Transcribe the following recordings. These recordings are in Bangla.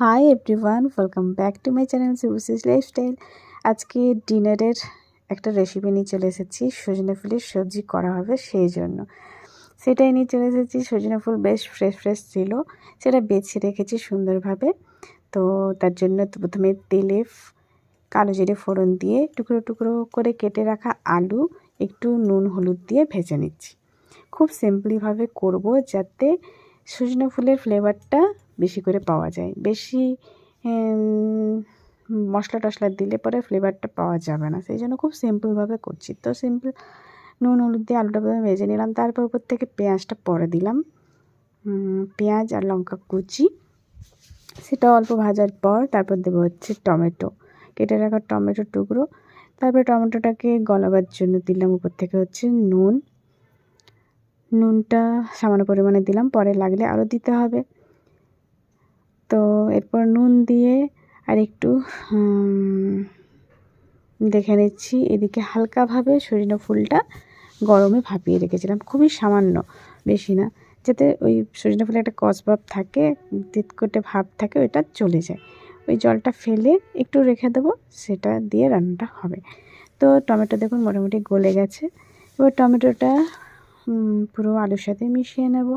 Hi everyone welcome back to my channel Subusis lifestyle আজকে ডিনারের একটা রেসিপি নিয়ে চলে এসেছি, সজনে ফুলের সবজি করা হবে সেই জন্য। সেটাই নিয়ে চলে এসেছি, সজনে ফুল বেশ ফ্রেশ ফ্রেশ ছিল, সেটা বেছে রেখেছি সুন্দরভাবে। তো তার জন্য প্রথমে তেলে কালো জিরে ফোড়ন দিয়ে টুকরো টুকরো করে কেটে রাখা আলু, একটু নুন, হলুদ দিয়ে ভেজে নিচ্ছি। খুব সিম্পলিভাবে করব যাতে সজনে ফুলের ফ্লেভারটা বেশি করে পাওয়া যায়। বেশি মশলা টশলা দিলে পরে ফ্লেভারটা পাওয়া যাবে না। সেই জন্য খুব সিম্পলভাবে করছি। তো সিম্পল নুন, হলুদ দিয়ে আলুটা প্রথমে ভেজে নিলাম। তারপর উপর থেকে পেঁয়াজটা পরে দিলাম। পেঁয়াজ আর লঙ্কা কুচি। সেটা অল্প ভাজার পর তারপর দেবো হচ্ছে টমেটো। কেটে রাখা টমেটো টুকরো। তারপরে টমেটোটাকে গলাবার জন্য দিলাম উপর থেকে হচ্ছে নুন। নুনটা সামান্য পরিমাণে দিলাম। পরে লাগলে আরও দিতে হবে। তো এরপর নুন দিয়ে আর একটু দেখে নিচ্ছি। এদিকে হালকাভাবে সজনে ফুলটা গরমে ভাপিয়ে রেখেছিলাম। খুবই সামান্য, বেশি না। যাতে ওই সজনে ফুলে একটা কসভাব থাকে, তিতকটে ভাব থাকে, ওইটা চলে যায়। ওই জলটা ফেলে একটু রেখে দেবো, সেটা দিয়ে রান্নাটা হবে। তো টমেটো দেখুন মোটামুটি গলে গেছে। এবার টমেটোটা পুরো আলুর সাথে মিশিয়ে নেব।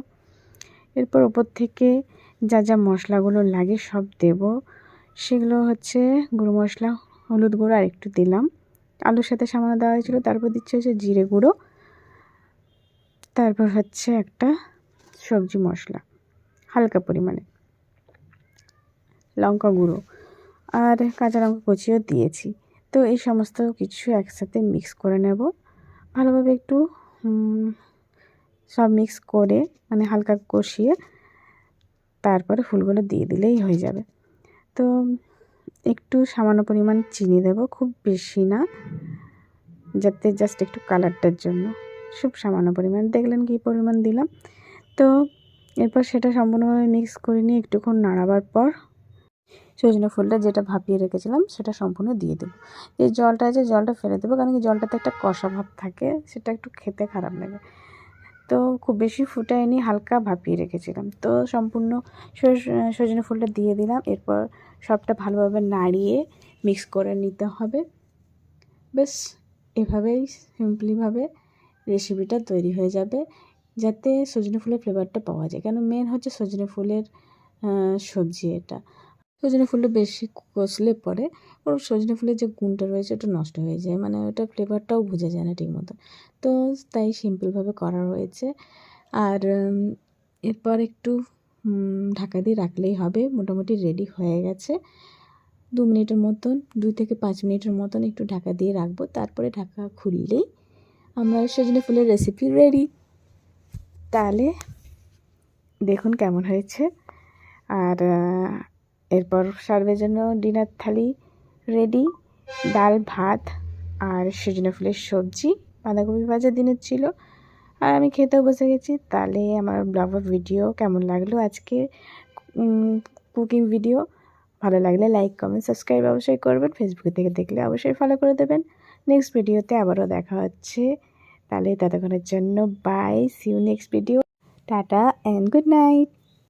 এরপর ওপর থেকে যা যা মশলাগুলো লাগে সব দেব। সেগুলো হচ্ছে গুঁড়ো মশলা, হলুদ গুঁড়ো আর একটু দিলাম। আলুর সাথে সামান্য দেওয়া হয়েছিলো, তারপর দিচ্ছে হচ্ছে জিরে গুঁড়ো। তারপর হচ্ছে একটা সবজি মশলা, হালকা পরিমাণে লঙ্কা গুঁড়ো আর কাঁচা লঙ্কা কুচিও দিয়েছি। তো এই সমস্ত কিছু একসাথে মিক্স করে নেব। ভালোভাবে একটু সব মিক্স করে মানে হালকা কষিয়ে তারপরে ফুলগুলো দিয়ে দিলেই হয়ে যাবে। তো একটু সামান্য পরিমাণ চিনি দেব, খুব বেশি না, যাতে জাস্ট একটু কালারটার জন্য। খুব সামান্য পরিমাণ, দেখলেন কী পরিমাণ দিলাম। তো এরপর সেটা সম্পূর্ণভাবে মিক্স করে নিয়ে একটুক্ষণ নাড়াবার পর সজনে ফুলটা যেটা ভাপিয়ে রেখেছিলাম, সেটা সম্পূর্ণ দিয়ে দেবো। এই জলটা আছে, জলটা ফেলে দেবো, কারণ কি জলটাতে একটা কষা ভাব থাকে, সেটা একটু খেতে খারাপ লাগে। তো খুব বেশি ফুটায়নি, হালকা ভাপিয়ে রেখেছিলাম। তো সম্পূর্ণ সজনে ফুলটা দিয়ে দিলাম। এরপর সবটা ভালোভাবে নাড়িয়ে মিক্স করে নিতে হবে। বেশ এভাবেই সিম্পলিভাবে রেসিপিটা তৈরি হয়ে যাবে, যাতে সজনে ফুলের ফ্লেভারটা পাওয়া যায়। কেন মেন হচ্ছে সজনে ফুলের সবজি এটা। সজনে ফুলটা বেশি কষলে পরে ওর সজনে ফুলের যে গুণটা রয়েছে ওটা নষ্ট হয়ে যায়। মানে ওটা ফ্লেভারটাও বোঝা যায় না ঠিকমতো। তো তাই সিম্পলভাবে করা রয়েছে আর এরপর একটু ঢাকা দিয়ে রাখলেই হবে। মোটামুটি রেডি হয়ে গেছে। দু মিনিটের মতন, দুই থেকে পাঁচ মিনিটের মতন একটু ঢাকা দিয়ে রাখব। তারপরে ঢাকা খুললেই আমরা সজনে ফুলের রেসিপি রেডি তাহলে দেখুন কেমন হয়েছে। আর এরপর সার্ভের জন্য ডিনার থালি রেডি, ডাল, ভাত আর সজনে ফুলের সবজি, বাঁধাকপি ভাজা দিনের ছিল। আর আমি খেতেও বসে গেছি। তাহলে আমার ব্লগ ভিডিও কেমন লাগল আজকে কুকিং ভিডিও ভালো লাগলে লাইক কমেন্ট সাবস্ক্রাইব অবশ্যই করবেন। ফেসবুকে থেকে দেখলে অবশ্যই ফলো করে দেবেন। নেক্সট ভিডিওতে আবারও দেখা হচ্ছে। তাহলে ততক্ষণের জন্য bye see you next video tata and good night